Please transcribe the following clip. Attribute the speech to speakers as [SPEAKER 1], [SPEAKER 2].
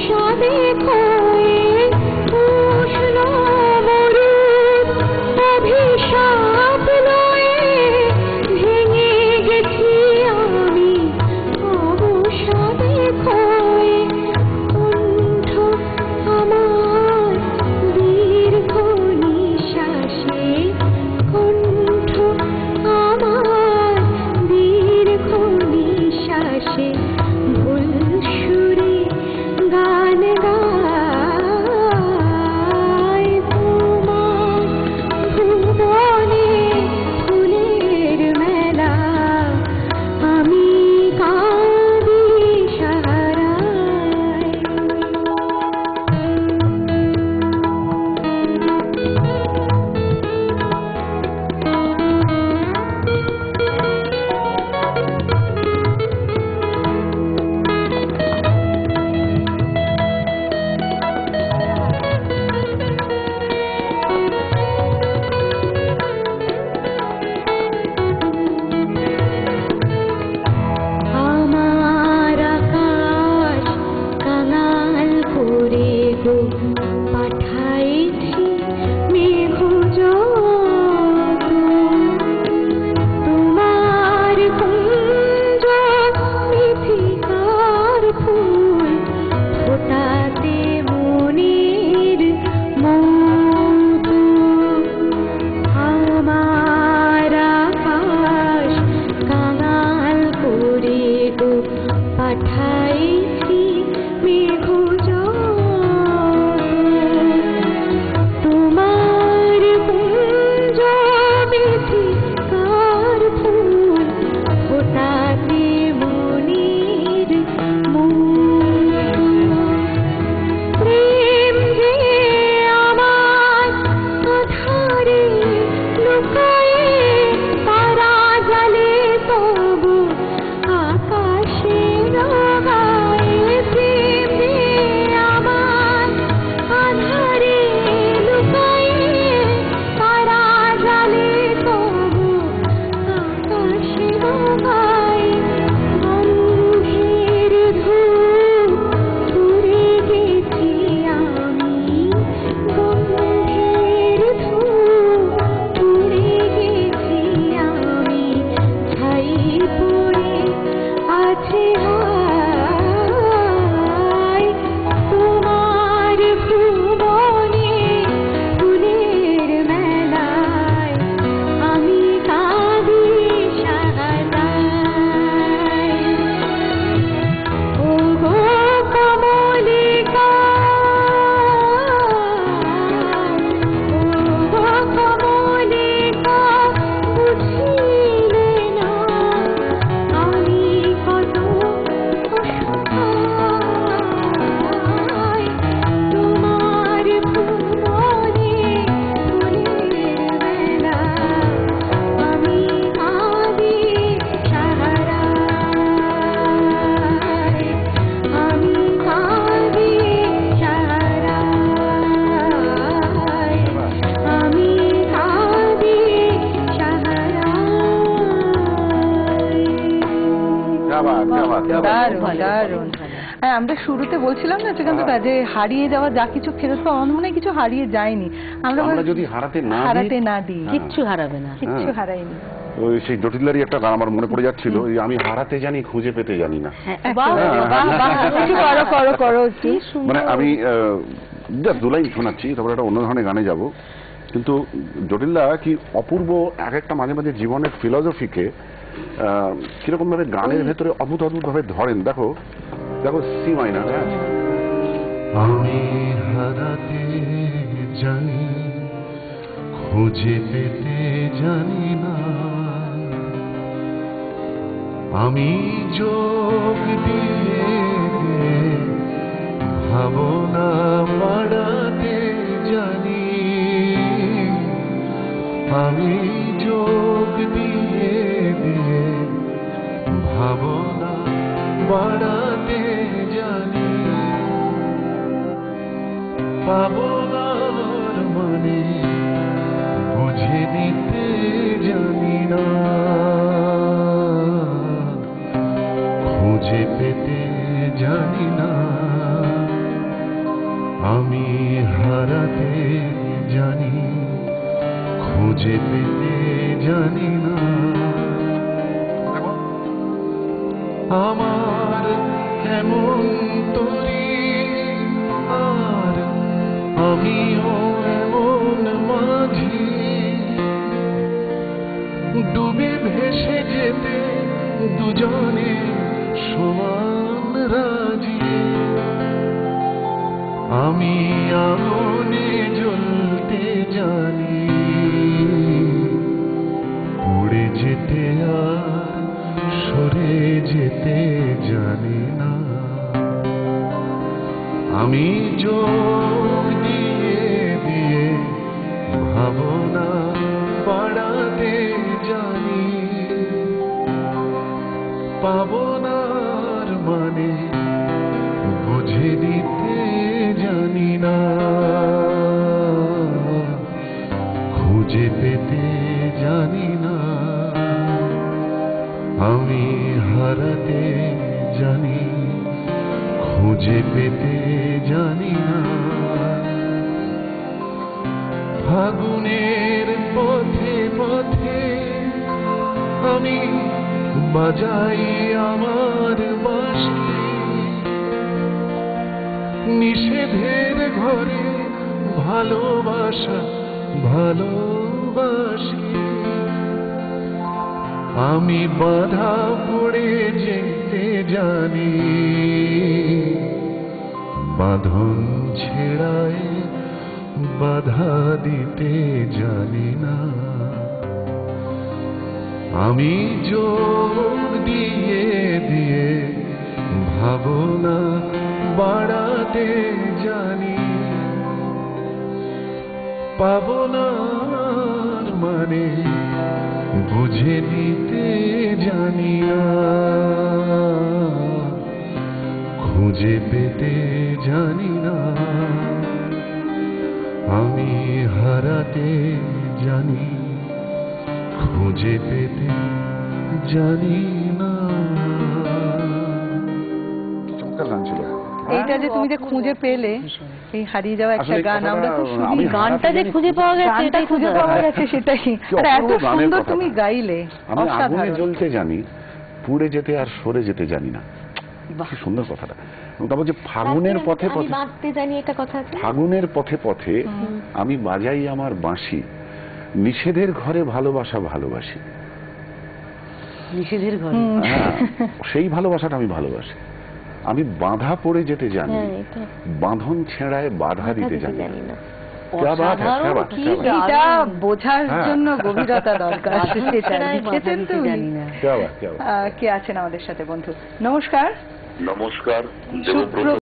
[SPEAKER 1] সবে
[SPEAKER 2] দারুণ হ্যাঁ আমরা শুরুতে বলছিলাম না শ্রীকান্তদা যে হারিয়ে যাওয়া যা কিছু ফেরত পাওয়া আমার মনে কিছু হারিয়ে যায়নি। আমরা
[SPEAKER 3] যদি হারাতে না
[SPEAKER 2] হারাতে না দিই।
[SPEAKER 3] হ্যাঁ।
[SPEAKER 4] কিচ্ছু হারাবে না।
[SPEAKER 2] কিচ্ছু
[SPEAKER 3] হ্যাঁ।
[SPEAKER 2] হারাইনি
[SPEAKER 3] ওই সেই জটিলারই একটা গান আমার মনে পড়ে যাচ্ছিল আমি হারাতে জানি খুঁজে পেতে জানি না।
[SPEAKER 4] হ্যাঁ।
[SPEAKER 3] মানে আমি জাস্ট দুলাইন শোনাচ্ছি তারপরে একটা অন্য ধরনের গানে যাব। কিন্তু জটিলদা কি অপূর্ব এক একটা মাঝে মাঝে জীবনের ফিলসফিকে কীরকম ভাবে গানের ভেতরে অদ্ভুত অদ্ভুত ভাবে ধরেন দেখো দেখো সি মাইনার হ্যাঁ?
[SPEAKER 5] আমি হারাতে জানি খুঁজে পেতে জানি না। আমি যোগ দিয়ে ভাবনা বাড়াতে জানি আমি যোগ দিয়ে ভাবনা বাড়াতে জানি। পাবনার মানে বুঝে নিতে জানি না। খুঁজে পেতে জানি না। আমি হারাতে জানি। খুঁজে পেতে জানি আমার এমন তরি? আর আমিও এমন মাঝি। ডুবে ভেসে যেতে দুজনে সমান রাজি। আমি আগুনে জ্বলতে জানি। উড়ে যেতে আর সরে যেতে জানি না। আমি যোগ খুঁজে পেতে জানি না। ফাগুনের পথে পথে আমি বাজাই আমার বাঁশি নিষেধের ঘরে ভালোবাসা, ভালোবাসি। আমি বাধা পড়ে যেতে জানি। বাঁধন ছেড়ায় বাধা দিতে জানি না। আমি জোর দিয়ে দিয়ে ভাবনা বাড়াতে জানি। পাবনার মানে বুঝে নিতে জানি না। খুঁজে পেতে জানি না আমি হারাতে জানি খুঁজে পেতে জানি না।
[SPEAKER 2] এইটা যে তুমি যে খুঁজে পেলে এই হারিয়ে যাওয়া একটা গান আমরা
[SPEAKER 3] কথাটা
[SPEAKER 2] শুনি
[SPEAKER 4] গানটা যে খুঁজে পাওয়া গেছে
[SPEAKER 2] গানটা
[SPEAKER 4] এটাই
[SPEAKER 2] খুঁজে
[SPEAKER 4] খুঁজে
[SPEAKER 2] পাওয়া গেছে সেটাই। আর এত সুন্দর তুমি গাইলে
[SPEAKER 3] আমি আগুনে জ্বলতে জানি পুড়ে যেতে আর সরে যেতে জানি না। কি সুন্দর কথাটা। তবে ফাগুনের পথে পথে ফাগুনের পথে পথে আমি বাজাই আমার বাঁশি। নিষেধের ঘরে ভালোবাসা ভালোবাসি।
[SPEAKER 4] নিষেধের ঘরে?
[SPEAKER 3] হ্যাঁ, সেই ভালোবাসাটা আমি ভালোবাসি। আমি বাধা পড়ে যেতে জানি বাঁধন ছেঁড়ায় বাধা দিতে জানি হ্যাঁ।
[SPEAKER 2] কে আছেন আমাদের সাথে বন্ধু? নমস্কার।
[SPEAKER 6] নমস্কার দেবব্রত।